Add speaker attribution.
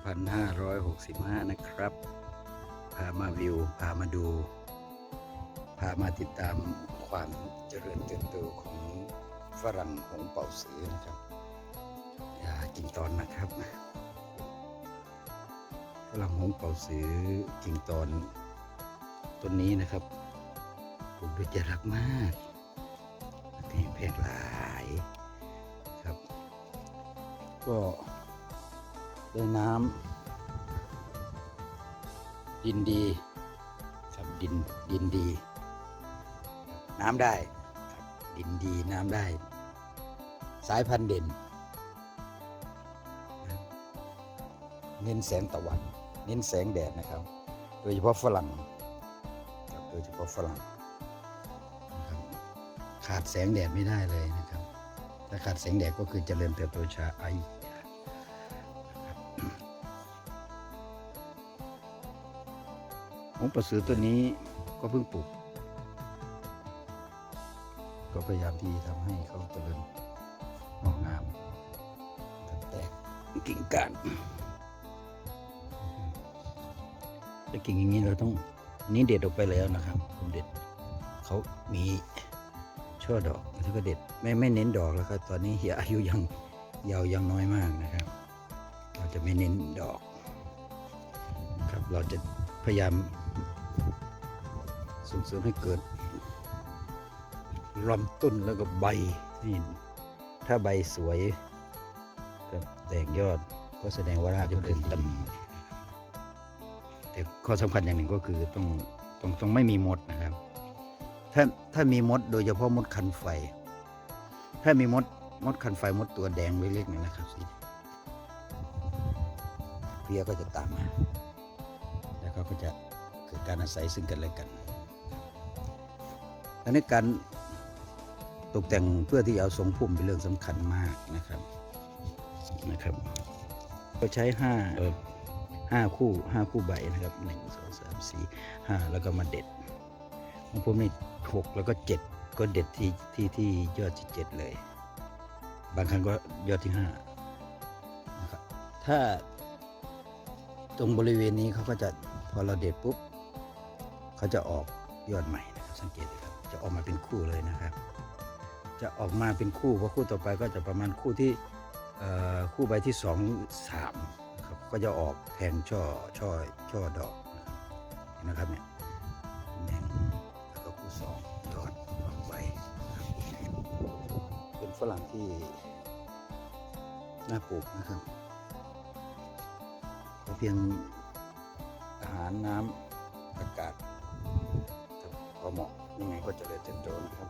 Speaker 1: 2565 นะครับ พามาวิว พามาดู พามาติดตามความเจริญเติบโตของฝรั่งของเป่าสือนะครับ อย่ากินตอนนะครับ ฝรั่งหงเป่าสือกิ่งตอนต้นนี้นะครับปลูกด้วยใจรักมากแพงแพงหลายครับ ก็ ด้วยน้ำดินดีครับดินดินดี น้ำได้ครับดินดีน้ำได้ สายพันธุ์เด่น เน้นแสงตะวัน เน้นแสงแดดนะครับ โดยเฉพาะฝรั่งครับโดยเฉพาะฝรั่งขาดแสงแดดไม่ได้เลยนะครับ ถ้าขาดแสงแดดก็คือเจริญเติบโตช้าไอ งประสือตัวนี้ก็เพิ่งปลูก ก็พยายามที่ทำให้เขาเจริญงอกงามแตกกิ่งก้านแต่กิ่งอย่างนี้เราต้องนนี้เด็ดออกไปแล้วนะครับผมเด็ดเขามีช่อดอกแล้วก็เด็ดไม่ไม่เน้นดอกแล้วครับตอนนี้เหียอายุยังยาวยังน้อยมากนะครับ เราจะไม่เน้นดอกครับเราจะ พยายามส่งเสริมให้เกิดลำต้นแล้วก็ใบนี่ถ้าใบสวยก็แตกยอดก็แสดงว่ารากจะขึ้นต่ำแต่ข้อสำคัญอย่างหนึ่งก็คือต้องต้องต้องไม่มีมดนะครับ ถ้าถ้ามีมดโดยเฉพาะมดคันไฟ ถ้ามีมดมดคันไฟมดตัวแดงเล็กๆนี่นะครับสิเพี้ยก็จะตามมา แล้วเขาก็จะเกิดการอาศัยซึ่งกันและกันอันนี้การตกแต่งเพื่อที่เอาทรงพุ่มเป็นเรื่องสำคัญมากนะครับนะครับก็ใช้ห้าเออห้าคู่ห้าคู่ใบนะครับหนึ่งสองสามสี่ห้าแล้วก็มาเด็ดของผมนี่หกแล้วก็เจ็ดก็เด็ดที่ที่ที่ยอดที่เจ็ดเลย บางครั้งก็ยอดที่ห้านะครับถ้าตรงบริเวณนี้เขาก็จะ พอเราเด็ดปุ๊บเขาจะออกยอดใหม่นะครับ สังเกตดูครับ จะออกมาเป็นคู่เลยนะครับ จะออกมาเป็นคู่เพราะคู่ต่อไปก็จะประมาณคู่ที่คู่ใบที่สองสามนะครับก็จะออกแทงช่อช่อช่อดอกนะครับเห็นนะครับเนี่ยแดงแล้วก็คู่สองยอดออกใบเป็นฝรั่งที่น่าปลูกนะครับเพียง หารน้ำอากาศพอเหมาะยังไงก็จะเลยเต็บโตนะครับ